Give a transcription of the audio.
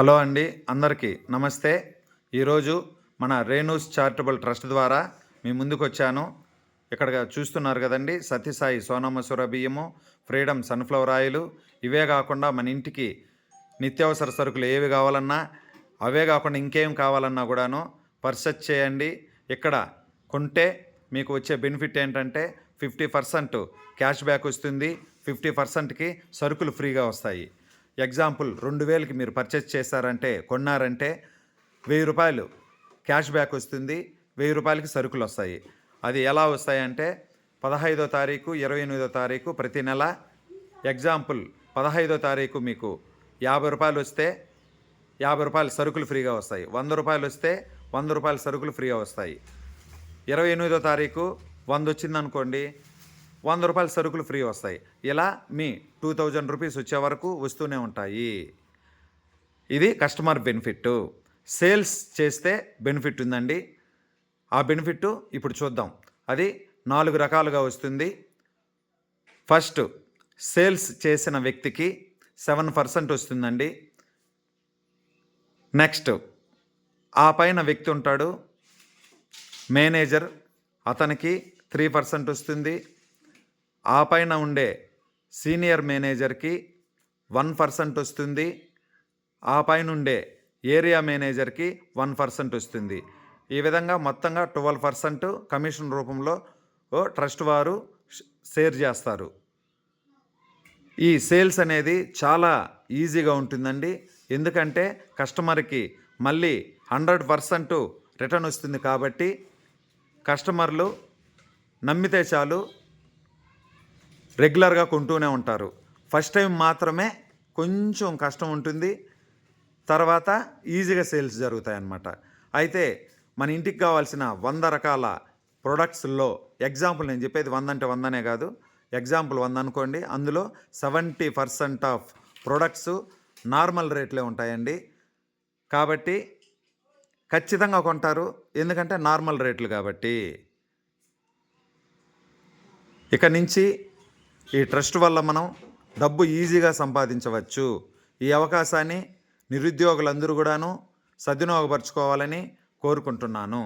Hello అండి అందరికీ నమస్తే. ఈరోజు మన రేణూస్ చారిటబుల్ ట్రస్ట్ ద్వారా మీ ముందుకు వచ్చాను ఇక్కడ చూస్తున్నారు కదండి సత్యసాయి సోనామసూర బియ్యము ఫ్రీడమ్ సన్ఫ్లవర్ ఆయిల్. ఇవే కాకుండా మన ఇంటికి నిత్యావసర సరుకులు ఏవి కావాలన్నా అవే కాకుండా ఇంకేం కావాలన్నా కూడాను పర్చేస్ చేయండి. ఇక్కడ కొంటే మీకు వచ్చే బెనిఫిట్ ఏంటంటే ఫిఫ్టీ పర్సెంట్ క్యాష్ బ్యాక్ వస్తుంది. ఫిఫ్టీ పర్సెంట్కి సరుకులు ఫ్రీగా వస్తాయి. ఎగ్జాంపుల్ రెండు వేలకి మీరు పర్చేస్ చేశారంటే కొన్నారంటే వెయ్యి రూపాయలు క్యాష్ బ్యాక్ వస్తుంది వెయ్యి రూపాయలకి సరుకులు వస్తాయి. అది ఎలా వస్తాయంటే పదహైదో తారీఖు ఇరవై ఎనిమిదో తారీఖు ప్రతి నెల ఎగ్జాంపుల్ పదహైదో తారీఖు మీకు యాభై రూపాయలు వస్తే యాభై రూపాయలు సరుకులు ఫ్రీగా వస్తాయి. వంద రూపాయలు వస్తే వంద రూపాయల సరుకులు ఫ్రీగా వస్తాయి. ఇరవై ఎనిమిదో తారీఖు వంద వచ్చిందనుకోండి వంద రూపాయల సరుకులు ఫ్రీ వస్తాయి. ఇలా మీ టూ థౌజండ్ రూపీస్ వచ్చే వరకు వస్తూనే ఉంటాయి. ఇది కస్టమర్ బెనిఫిట్ సేల్స్ చేస్తే బెనిఫిట్ ఉందండి. ఆ బెనిఫిట్ ఇప్పుడు చూద్దాం. అది నాలుగు రకాలుగా వస్తుంది. ఫస్ట్ సేల్స్ చేసిన వ్యక్తికి సెవెన్ పర్సెంట్ వస్తుందండి. నెక్స్ట్ ఆ పైన వ్యక్తి ఉంటాడు. మేనేజర్ అతనికి త్రీ పర్సెంట్ వస్తుంది. ఆ పైన ఉండే సీనియర్ మేనేజర్కి వన్ పర్సెంట్ వస్తుంది. ఆ పైన ఉండే ఏరియా మేనేజర్కి వన్ పర్సెంట్ వస్తుంది. ఈ విధంగా మొత్తంగా ట్వెల్వ్ పర్సెంట్ కమిషన్ రూపంలో ఓ ట్రస్ట్ వారు షేర్ చేస్తారు. ఈ సేల్స్ అనేది చాలా ఈజీగా ఉంటుందండి. ఎందుకంటే కస్టమర్కి మళ్ళీ హండ్రెడ్ పర్సెంట్ రిటర్న్ వస్తుంది కాబట్టి కస్టమర్లు నమ్మితే చాలు రెగ్యులర్గా కొంటూనే ఉంటారు. ఫస్ట్ టైం మాత్రమే కొంచెం కష్టం ఉంటుంది. తర్వాత ఈజీగా సేల్స్ జరుగుతాయి అన్నమాట అయితే మన ఇంటికి కావాల్సిన వంద రకాల ప్రొడక్ట్స్లో ఎగ్జాంపుల్ నేను చెప్పేది వంద అంటే వందనే కాదు. ఎగ్జాంపుల్ వంద అనుకోండి. అందులో seventy percent of products normal రేట్లే ఉంటాయండి. కాబట్టి ఖచ్చితంగా కొంటారు. ఎందుకంటే నార్మల్ రేట్లు కాబట్టి. ఇక నుంచి ఈ ట్రస్ట్ వల్ల మనం డబ్బు ఈజీగా సంపాదించవచ్చు. ఈ అవకాశాన్ని నిరుద్యోగులందరూ కూడాను సద్వినియోగపరచుకోవాలని కోరుకుంటున్నాను.